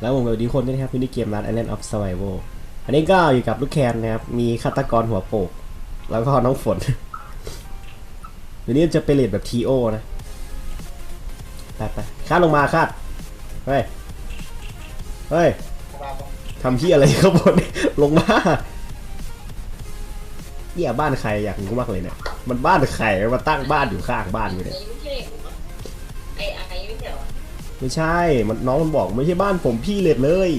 แล้วผมกับดีคนด้วยนะครับมินิเกมร้าน Island of Survival อันนี้ก็อยู่กับลูกแคนนะครับ มีฆาตกรหัวโปก แล้วก็น้องฝนวันนี้จะไปเลดแบบทีโอนะไปไปคาดลงมาคาดเฮ้ย เฮ้ยทำที่อะไรข้างบนลงมาเหี้ยบ้านใครอยากรู้มากเลยเนี่ย มันบ้านใครมาตั้งบ้านอยู่ข้างบ้านอยู่เนี่ยไอ้ไอ้ไม่ใช่หรอ ไม่ใช่ มันน้องมันบอกไม่ใช่บ้านผมพี่เลดเลย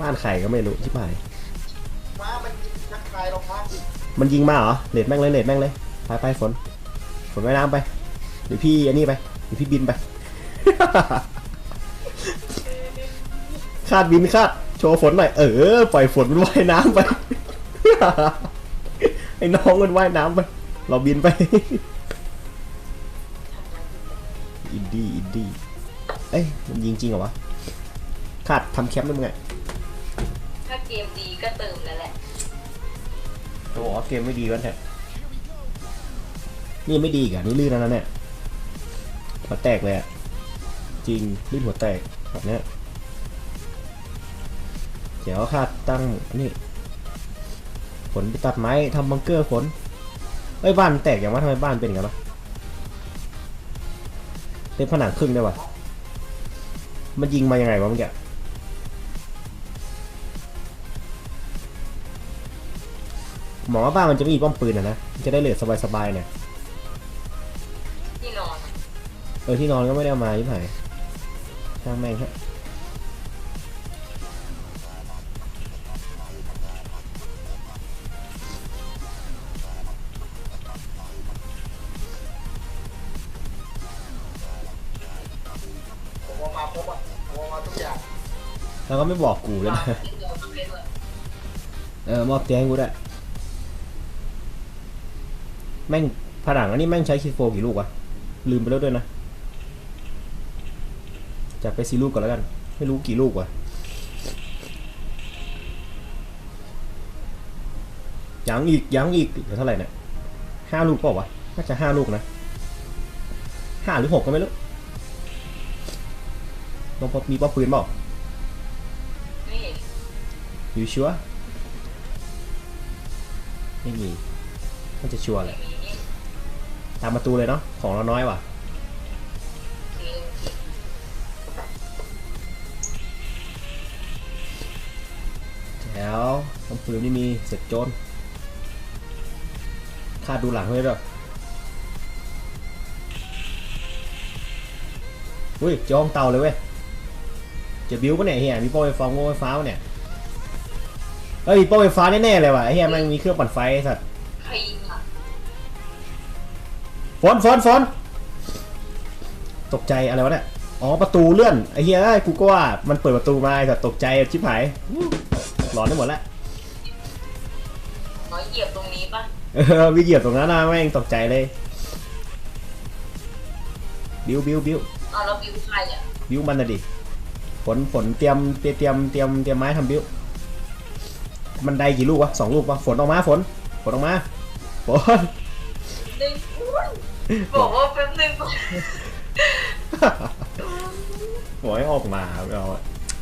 บ้านใครก็ไม่รู้ชิบหายม้ามันยิงทักทายเราพักมันยิงมาเหรอเลดแม่งเลยเลดแม่งเลย ไปไปฝน ฝนว่ายน้ำไปเดี๋ยวพี่อันนี้ไปเดี๋ยวพี่บินไป คาดบินคาดโชว์ฝนหน่อย เออ ปล่อยฝนมันว่ายน้ำไป ไอ้น้องมันว่ายน้ำไป เราบินไป ยมันยิงจริงเหรอวะคาดทำแคปได้มั้งไงถ้าเกมดีก็เติมนั่นแหละโอ้โหเกมไม่ดีวะเนี่ยนี่ไม่ดีอีกอะนี่ลื่นแล้วนะเนี่ยหัวแตกเลยอะจริงลื่นหัวแตกแบบเนี้ยเดี๋ยวคาดตั้งอันนี่ฝนไปตัดไม้ทำบังเกอร์ฝนเอ้ยบ้านแตกอย่างว่าทำไมบ้านเป็นอย่างนั้นวะเป็นผนังครึ่งได้วะ มันยิงมายังไงวะเมื่อกี้หมอว่าบ้านมันจะไม่มีป้อมปืนอะนะมันจะได้เหลือสบายๆเนี่ยที่นอน เออที่นอนก็ไม่ได้เอามายิ่หายช่างแม่งฮะ แล้วก็ไม่บอกกูด้วยนะเออมอบเตียงให้กูได้แม่งผนังอันนี้แม่งใช้คิดโฟกี่ลูกวะลืมไปแล้วด้วยนะจับไปสี่ลูกก่อนแล้วกัน ไม่รู้กี่ลูกวะยังอีกยังอีกเหลือเท่าไหร่เนี่ยห้าลูกเปล่าวะน่าจะห้าลูกนะห้าหรือหกก็ไม่รู้ลองพบมีป้อปืนเปล่า อยู่ชัวไม่มีมันจะชัวร์แหไม่ละมีนี่ตามประตูเลยเนาะของเราน้อยว่ะคือแล้วลำปืนไม่มีเสร็จโจนคาดดูหลังไว้ด้วยอุ้ยจองเตาเลยเว้ยจะบิ้วปะเนี่ยเฮียมีโป้ไฟฟ้าโป้ไฟฟ้าปะเนี่ย เอ้ยมีโป้ไฟฟ้าแน่ๆเลยว่ะไอ้เฮียแมันมีเครื่องปั่นไฟไอ้สัตว์ใครยิงอะฝนฝนฝนตกใจอะไรวะเนี่ยอ๋อประตูเลื่อนไอ้เฮียเอ้ยกูก็ว่ามันเปิดประตูมาแต่ตกใจชิบหายอู้หลอนได้หมดแล้วน้อยเหยียบตรงนี้ปะเออวิเหยียบตรงนั้นนะแม่งตกใจเลย บิวบิวบิวเอาแล้วบิวใครอะ บิวมันนะดิฝนฝนเตรียมเตรียมเตรียมเตรียมเตรียมไม้ทำบิว มันไดกี่ลูกวะสองลูกวะฝนออกมาฝนฝนออกมาฝนหนึ่งอุ้ยบอกว่าแป๊บนึงก่อนบอกให้ออกมาเรา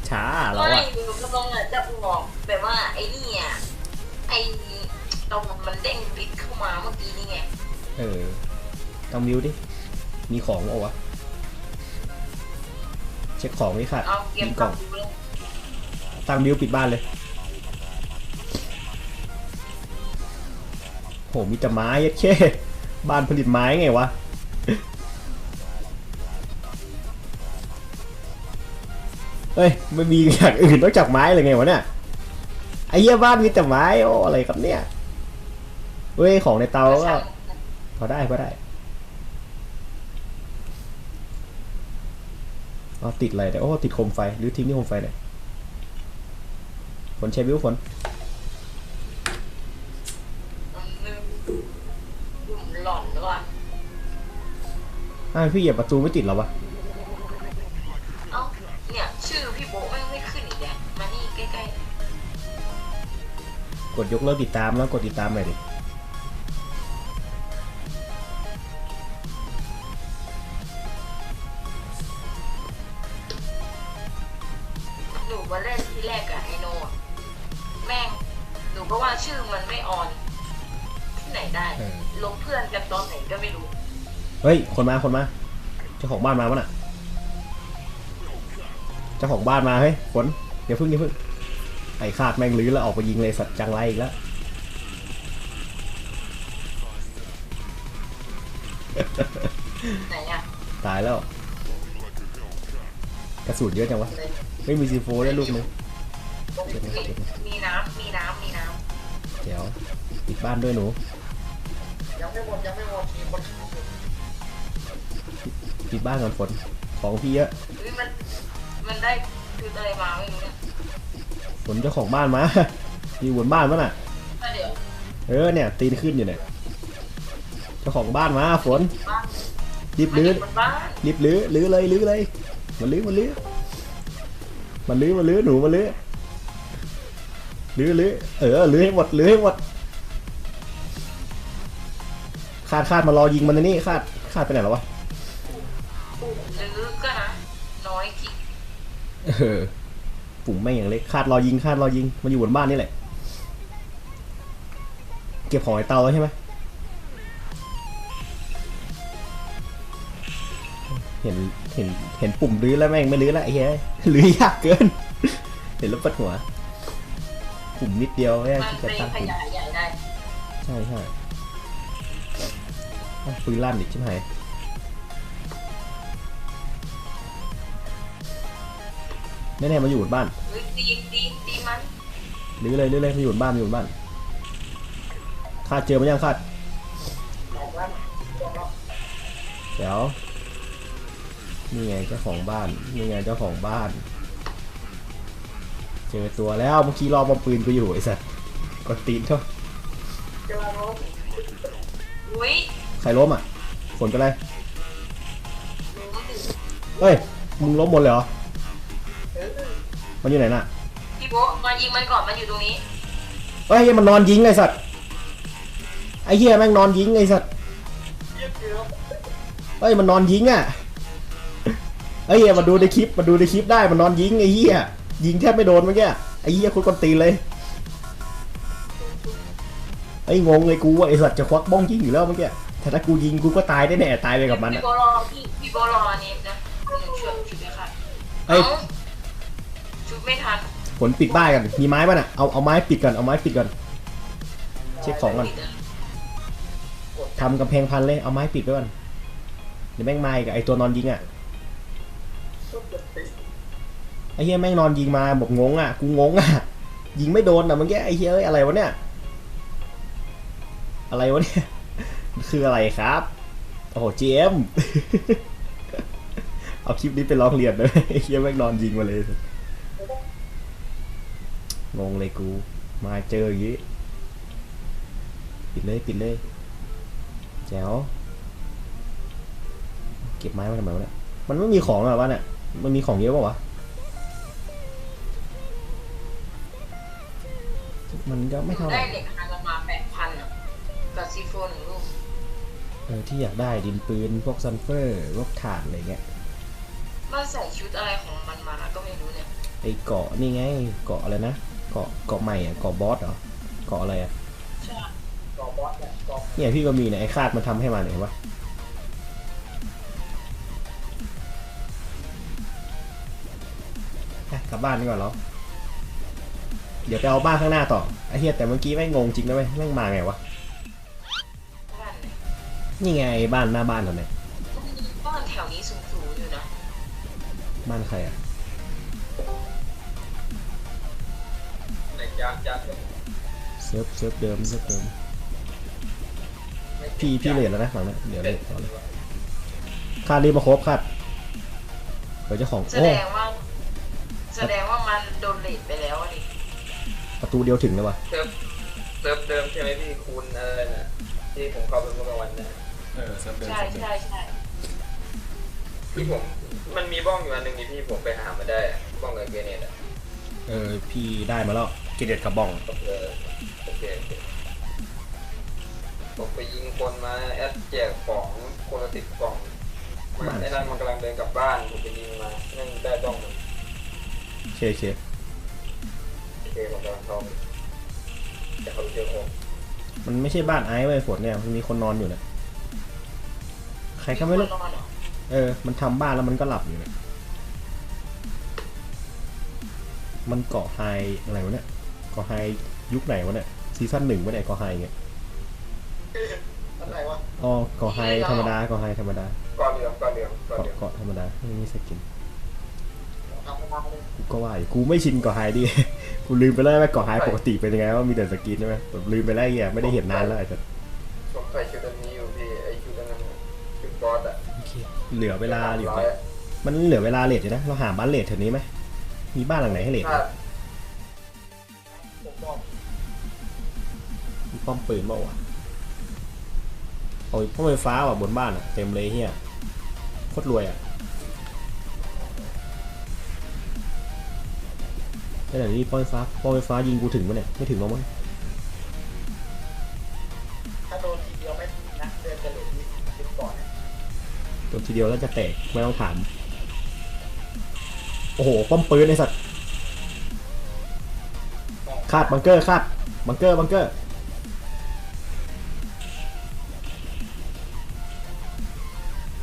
ช้าเราไม่อะหนูกำลังอะจะบอกแบบว่าไอ้นี่อะไอ้ตรงมันเด้งพิษเข้ามาเมื่อกี้นี่ไงเออต้องบิวดิมีของเอาวะเช็คของไม่ขาดเอาเกมมีกล่องทำดูเลยตั้งบิวปิดบ้านเลย โหมีแต่ไม้ยัดแค่บ้านผลิตไม้ไงวะเฮ้ยไม่มีอย่างอื่นนอกจากไม้เลยไงวะเนี่ยไอ้เหี้ยบ้านมีแต่ไม้โอ้อะไรครับเนี่ยเฮ้ยของในเตาก็พอได้พอได้เอาติดอะไรเนี่ยโอ้ติดโคมไฟหรือทิ้งที่โคมไฟเนี่ยฝนใช้บิวฝน อ้าวพี่เหยียบประตูไม่ติดเหรอวะเอ้าเนี่ยชื่อพี่โบ๊ะแม่งไม่ขึ้นอีกแล้วมานี่ใกล้กดยกเลิกติดตามแล้วกดติดตามหน่อยดิหนูมาเล่นที่แรกกับไอโนอะแม่งหนูก็ว่าชื่อมันไม่ออน ที่ไหนได้ เออลบเพื่อนกันตอนไหนก็ไม่รู้ เฮ้ย คนมา คนมา เจ้าของบ้านมาปะน่ะ เจ้าของบ้านมาเฮ้ย ฝนอย่าพึ่งอย่าพึ่ง ไอ้คาดแม่งลื้อแล้วออกไปยิงเลยสัตว์จังไรอีกแล้วไหนอะตายแล้ว กระสุนเยอะจังวะเลยไม่มีซีโฟได้ลูกนึงมีมีน้ำ มีน้ำ มีน้เดี๋ยวปิดบ้านด้วยหนู ยังไม่หมด ยังไม่หมดมีคนอยู่ ปิดบ้านก่อนฝนของพี่เยอะำเฮ้ยมันมันได้คืออะไรมาไม่รู้เนี่ยฝนเจ้าของบ้านมา อยู่บนบ้านมั้น่ะก็เดี๋ยวเออเนี่ยตีนขึ้นอยู่เนี่ยเจ้าของบ้านมาฝนบ้านรีบมันอลื้อยู่บนบ้านรีบลื้อลื้อเลยลื้อเลยมันลื้อมันลื้อมันลื้อมันลื้อหนูมันลื้อลื้อลื้อเออลื้อให้หมดลื้อให้หมดคาดคาดมารอยิงมันในนี่คาดคาดไปไหนแล้ววะ เออปุ่มแม่งอย่างเล็กคาดรอยิงคาดรอยิง มันอยู่บนบ้านนี่แหละ เก็บของไอ้เตาแล้วใช่ไหมเห็นเห็นเห็นปุ่มลื้อแล้วแม่งไม่ลื้อแล้วไอ้เหี้ยลื้อยากเกิน เห็นแล้วปวดหัว ปุ่มนิดเดียวแค่มันที่จะเป็นตั้งขปุ่มยายใหญ่ได้ ใช่ใช่อ้าวปืนลั่นอีกใช่ไหม แน่ๆมาอยู่บนบ้านเฮ้ยตีตีตีมันหรือเลยหรือเลยมาอยู่บนบ้านมาอยู่บนบ้านคาดเจอมันยังคาดบอกว่าบอกว่าเดี๋ยวนี่ไงเจ้าของบ้านนี่ไงเจ้าของบ้าน เจอตัวแล้วเมื่อกี้รอบอมปืนกูอยู่ไอ้สัสกดตีนเท่าเจอแล้วอุ้ยใครล้มอะฝนเป็นไรรู้มันถึงเอ้ยมึงล้มหมดเลยเหรอเออ มันอยู่ไหนน่ะพี่โบะมายิงมันก่อนมันอยู่ตรงนี้เฮ้ยมันนอนยิงไอ้สัตว์ไอ้เหี้ยแม่งนอนยิงไอ้สัตว์เยี่ยมเกือบเฮ้ยมันนอนยิงอะเฮ้ยมาดูในคลิปมาดูในคลิปได้มันนอนยิงไอ้เหี้ยยิงแทบไม่โดนเมื่อกี้ไอ้เหี้ยคุณกนตีนเลยไอ้ยงงเลยกูว่าไอ้สัตว์จะควักบ้องยิงอยู่แล้วเมื่อกี้แต่ถ้ากูยิงกูก็ตายแน่ๆตายไปกับมันพี่อะโบะรอพี่พี่โบะรออันนี้นะหนึ่งช่วยชุดไม่ทันเอ้ย เอ้า ชุดไม่ทันผลปิดบ้านกันมีไม้ป่ะน่ะเอาเอาไม้ปิดก่อนเอาไม้ปิดก่อน เช็คของก่อนทำกำแพงพันเลยเอาไม้ปิดไว้ก่อนเดี๋ยวแม่งมาอีกับไอ้ตัวนอนยิงอะเกือบติดไอ้เฮียแม่งนอนยิงมาบอกงงอะกูงงอะยิงไม่โดนอะเมื่อกี้ไอ้เฮียเอ้ยอะไรวะเนี่ยอะไรวะเนี่ยคืออะไรครับโอ้โหเจมเอาคลิปนี้ไปร้องเรียนเลยไอเฮียแม่งนอนยิงมาเลย งงเลยกู มาเจออย่างงี้ ปิดเลยปิดเลย แจ๋ว เก็บไม้มาทำไมวะเนี่ย มันไม่มีของอะวะเนี่ย มันมีของเยอะป่าวะ มันก็ไม่เท่าไหร่ได้เหล็กฮารามาแปดพันอะกับซีโฟหนึ่งลูกเออที่อยากได้ดินปืนพวกซันเฟอร์พวกถ่านอะไรเงี้ยมันใส่ชุดอะไรของมันมาก็ไม่รู้เนี่ยไอเกาะนี่ไงเกาะอะไรนะ เกาะเกาะใหม่อะเกาะบอสเหรอเกาะอะไรอะใช่กอบอสเนี่ยกอบเนี่ยพี่ก็มีเนี่ยไอคาดมันทำให้มาเนี่ยเห็นปะอะกลับบ้านดีกว่าเหรอเดี๋ยวไปเอาบ้านข้างหน้าต่อไอเฮียแต่เมื่อกี้ไม่งงจริงนะเว้ยแม่งมาไงวะบ้านเนี่ยนี่ไงบ้านหน้าบ้านเราเนี่ยบ้านแถวนี้สูงๆอยู่นะบ้านใครอะ เหล็กยางยางเซิร์ฟเซิร์ฟเดิมเซิร์ฟเดิมพี่พี่เลทแล้วนะหลังนั้นเดี๋ยวเลทต่อเลยคาดรีบมาครบคาดเดี๋ยวเจ้าของแสโอ้ดงว่า แสดงว่ามันโดนเลทไปแล้วอะดิประตูเดียวถึงเลยวะเซิร์ฟเซิร์ฟเดิมใช่ไหมพี่คูณอะไรนะที่ผมเข้าไปเมื่อกลางวันนะเออเซิร์ฟเดิมใช่เซิร์ฟเดิมใช่ใช่ที่ผมมันมีบ้องอยู่อันหนึ่งที่พี่ผมไปหามาได้อะบ้องกับเกรเนตอะเออพี่ได้มาแล้วเกเดตกับบองเออโอเคโอเคผมไปยิงคนมาแอดแจกของคนละสิบกล่องมันไอ้นั่นมันกำลังเดินกลับบ้านผมไปยิงมานั่นได้บ้องมันโอเคโอเคผมกำลังเข้าไปแต่เขาไปเจอผมมันไม่ใช่บ้านไอซ์เว้ยฝนเนี่ยมันมีคนนอนอยู่เนี่ยใครก็ไม่รู้นอนเหรอเออ มันทำบ้านแล้วมันก็หลับอยู่เนี่ยมันเกาะไฮอะไรวะเนี่ยเกาะไฮยุคไหนวะเนี่ยซีซั่นหนึ่งวะเนี่ยเกาะไฮเงี้ยอะไรวะอ๋อเกาะไฮธรรมดาเกาะไฮธรรมดาก้อนเดียวก้อนเดียวก้อนเกาะเดียวเกาะธรรมดาไม่มีสกินทำมาเลยกูก็ว่าอยู่กูไม่ชินเกาะไฮดิกูลืมไปแล้วว่าเกาะไฮปกติเป็นยังไงว่ามีแต่สกินใช่ไหมแบบลืมไปแล้วไอ้เหี้ยไม่ได้เห็นนานแล้วไอ้สัสผมใส่ชุดอันนี้อยู่พี่ไอชุดอันนั้นชุดบอสอะเหลือเวลาอยู่ร้อยอะมันเหลือเวลาเลทอยู่นะเราหาบ้านเลทแถวนี้ไหมมีบ้านหลังไหนให้เลท ป้อมปืนเปล่าวะโอ้ยป้อมไฟฟ้าว่ะบนบ้านอะเต็มเลยเฮียโคตรรวยอะแต่เดี๋ยวนี้ป้อมไฟฟ้าป้อมไฟฟ้ายิงกูถึงมั้ยเนี่ยไม่ถึงหรอกมั้งถ้าโดนทีเดียวไม่นะเดินจะเหลือยี่สิบก่อนเนี่ยโดนทีเดียวแล้วจะแตกไม่ต้องถามโอ้โหป้อมปืนไอ้สัตว์คาดบังเกอร์คาดบังเกอร์บังเกอร์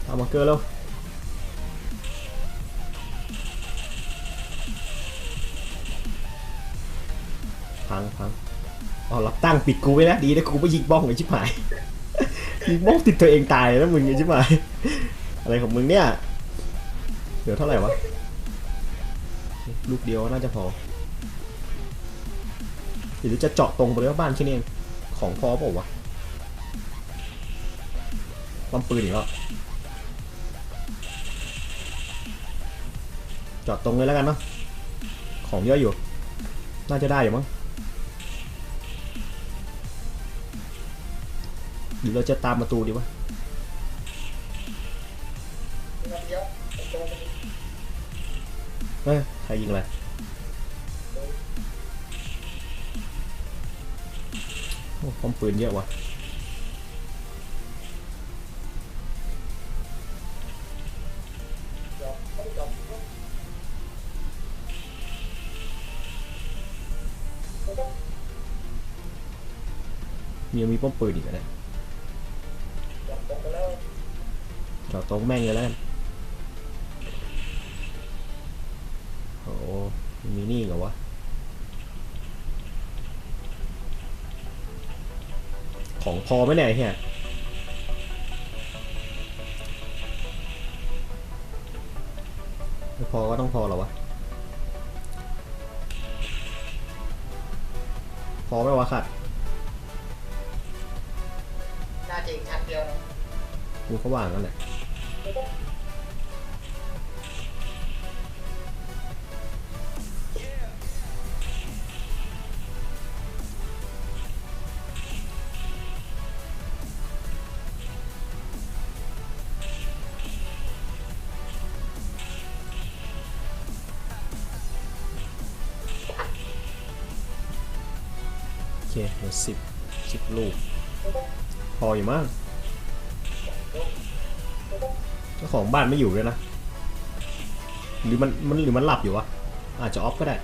เอาบังเกอร์แล้วพังพังอ๋อรับตั้งปิดกูไว้แล้วดีนะกูไม่ยิงบ้องไอ้ชิบหายยิงบ้องติดตัวเองตายแล้วมึงไอ้ชิบหายอะไรของมึงเนี่ยเหลือเท่าไหร่วะลูกเดียวน่าจะพอหรือจะเจาะตรงไปเลยว่าบ้านแค่นี้ของพอเปล่าวะปั๊มปืนอีกแล้ว จาะตรงเลยแล้วกันเนาะของเยอะอยู่ น่าจะได้อยู่มั้งหรือเราจะตามประตูดีวะเฮ้ยใครยิงอะไรโอ้ป้อมปืนเยอะวะเมียังมีป้อมปืนอีกอะเนะยอมตกไปแล้วจอดตรงแม่งเลยแล้วกันโอ้มีนี่เหรอวะ ของพอไหมเนี่ยเฮียไม่พอก็ต้องพอหรอวะ พอไหมวะขัด กูเขาว่างกันแหละโอเคเหลือสิบสิบลูก พออยู่มั้ง ของบ้านไม่อยู่ด้วยนะ หรือมันมันหรือมันหลับอยู่วะ อาจจะออฟก็ได้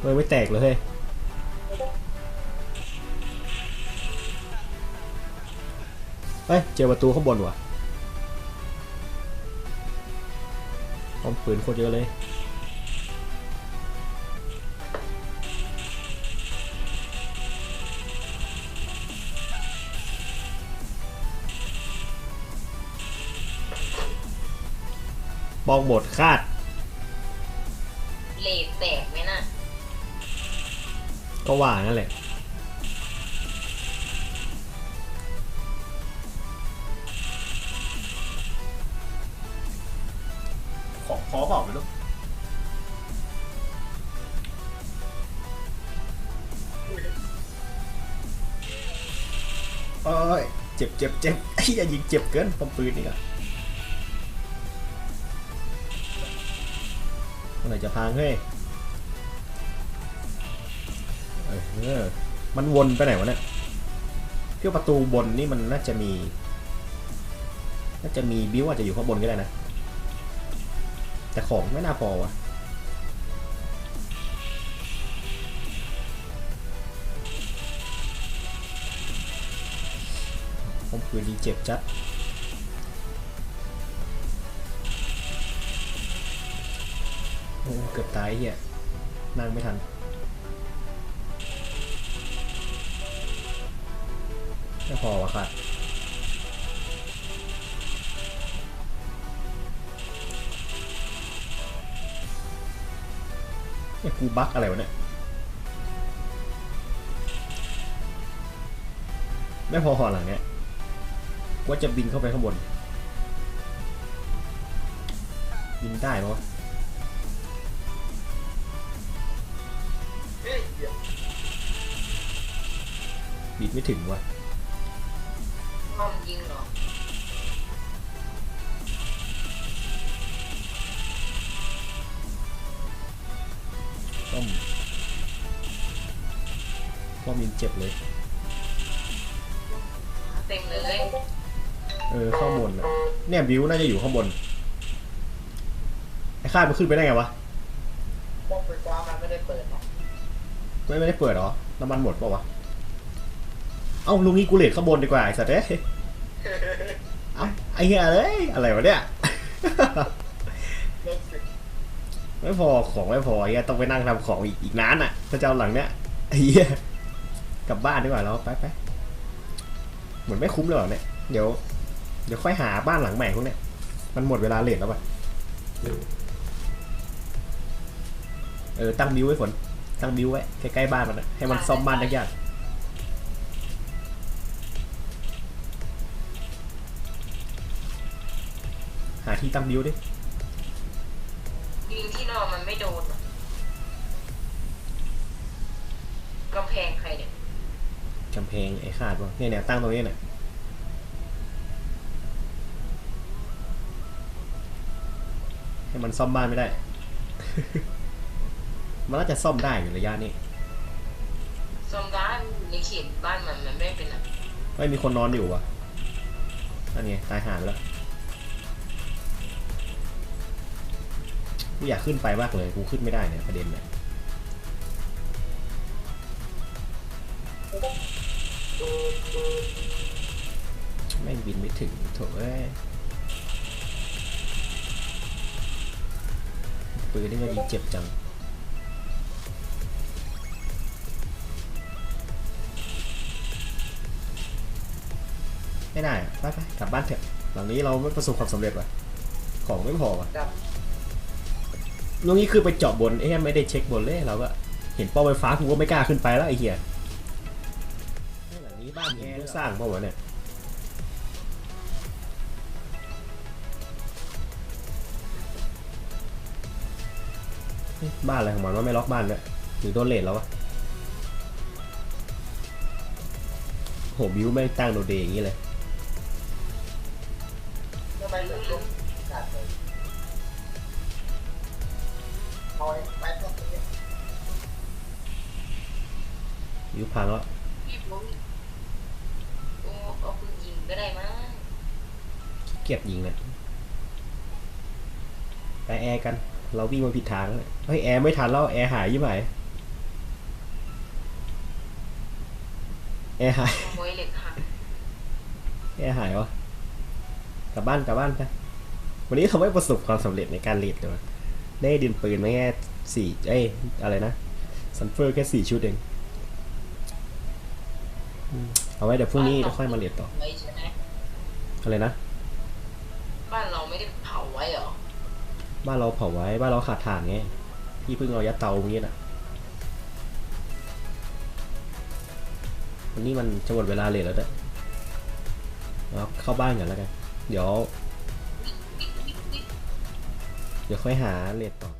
เฮ้ยไม่แตกเลยเฮ้ยเฮ้ย เจอประตูข้างบนว่ะป้อมปืนโคตรเยอะเลย องบทคาด เลดแตกไหมน่ะ ก็ว่านั่นแหละ ของพอเปล่าไม่รู้โอ้ย เจ็บเจ็บเจ็บไอ้ยอย่ายิงเจ็บเกินปอมปืนนี่อะ จะพังเฮ้ยเออมันวนไปไหนวะเนี่ยเที่ยวประตูบนนี่มันน่าจะมี น่าจะมีบิวอาจจะอยู่ข้างบนก็ได้นะ แต่ของไม่น่าพอวะผมปืนดีเจ็บจัด เกือบตายเฮียนั่งไม่ทันไม่พอวะค่ะไอ้กูบั๊กอะไรวะเนี่ย ไม่พอหอหลังเนี่ยว่าจะบินเข้าไปข้างบน บินได้ไหมวะ บินไม่ถึงวะมอมยิงเหรอต้มต้มยิงเจ็บเลย เต็มเลยเออข้างบนอะเนี่ยบิวน่าจะอยู่ข้างบนไอ้ข้ามันขึ้นไปได้ไงวะป้อมไฟฟ้ามันไม่ได้เปิดเนาะไม่ไม่ได้เปิดเหรอน้ำมันหมดเปล่าวะ เอ้าลุงนี้กูเลทข้างบนดีกว่าไอ้สัตว์เอ้ยเอ้าไอ้เหี้ยเอ้ยอะไรวะเนี่ยเลิกสิไม่พอของไม่พอไอ้เหี้ยต้องไปนั่งทำของอีกอีกนานอะถ้าจะเอาหลังเนี้ยไอ้เหี้ยกลับบ้านดีกว่าแล้วไปไปเหมือนไม่คุ้มเลยว่ะเนี่ยเดี๋ยวเดี๋ยวค่อยหาบ้านหลังใหม่พวกเนี้ยมันหมดเวลาเลทแล้วป่ะเออตั้งบิวไว้ฝนตั้งบิวไว้ใกล้ๆบ้านมันนะให้มันซ่อมบ้านยากๆ หาที่ตั้งบิวดิยิงที่นอนมันไม่โดนอะกำแพงใครเนี่ยกำแพงไอ้ขาดวะเนี่ยเนี่ยตั้งตรงนี้เนี่ยให้มันซ่อมบ้านไม่ได้ มันน่าจะซ่อมได้อยู่ระยะนี้ซอมด้านในเขตบ้านมันมันไม่เป็นอะไรไม่มีคนนอนอยู่วะนั่นไงตายหาไปแล้ว กูอยากขึ้นไปมากเลย กูขึ้นไม่ได้เนี่ยประเด็นเนี่ยแม่บินไม่ถึงโถเอ้ยปืนนี่ก็ยิงเจ็บจังไม่ได้ไปไปกลับบ้านเถอะหลังนี้เราไม่ประสบความสำเร็จว่ะของไม่พอว่ะ ตรงนี้คือไปเจาะบนเอ๊ะไม่ได้เช็คบนเลยเราก็เห็นป้าไฟฟ้ากูก็ไม่กล้าขึ้นไปแล้วไอ้เหี้ยหลังนี้บ้านแอร์สร้างปล่าวะเนี่ยบ้านอะไรของมันว่าไม่ล็อกบ้านด้วยหรือโดนเลทแล้ววะโหบิวไม่งตั้งโดเดย์อย่างนี้เลยทำไม บิวพังแล้วพี่บุ๊คโอ้เอาปืนยิงก็ได้มั้งขี้เกียจยิงเนี่ยไปแอร์กัน เราวิ่งมาผิดทางแล้วเนี่ยเฮ้ยแอร์ไม่ทันแล้วแอร์หายยี่ไหมแอร์หายขโมยเหล็กหักแอร์หายวะกลับบ้านกลับบ้านไปวันนี้ทำให้ประสบความสำเร็จในการเลดเลยวะได้ดินปืนมาแค่สี่เอ้ยอะไรนะซันเฟอร์แค่สี่ชุดเองอืม เอาไว้เดี๋ยวพรุ่งนี้เราค่อยมาเลดต่อไว้ใช่ไหมอะไรนะ บ้านเราไม่ได้เผาไว้เหรอ บ้านเราเผาไว้ บ้านเราขาดถ่านไง พี่เพิ่งเอายัดเตาอย่างงี้น่ะวันนี้มันจะหมดเวลาเลยแล้วเด้อเอาเข้าบ้านกันแล้วกัน เดี๋ยว เดี๋ยวค่อยหาเลทต่อ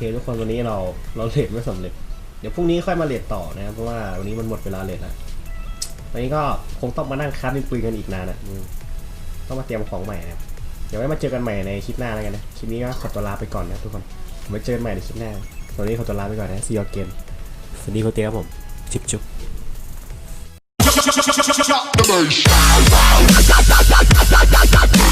เคทุกคนวันนี้เราเราเลทไม่สำเร็จ เดี๋ยวพรุ่งนี้ค่อยมาเลทต่อนะครับเพราะว่าวันนี้มันหมดเวลาเลทแล้ววันนี้ก็คงต้องมานั่งคัดเป็นปืนกันอีกนานอะอืมต้องมาเตรียมของใหม่นะครับเดี๋ยวไว้มาเจอกันใหม่ในคลิปหน้าแล้วกันนะคลิปนี้ก็ขอตัวลาไปก่อนนะทุกคนไว้เจอกันใหม่ในคลิปหน้าตอนนี้ขอตัวลาไปก่อนนะ see you again สวัสดีคุณเตี้ยครับผมจิบจุบ the bass.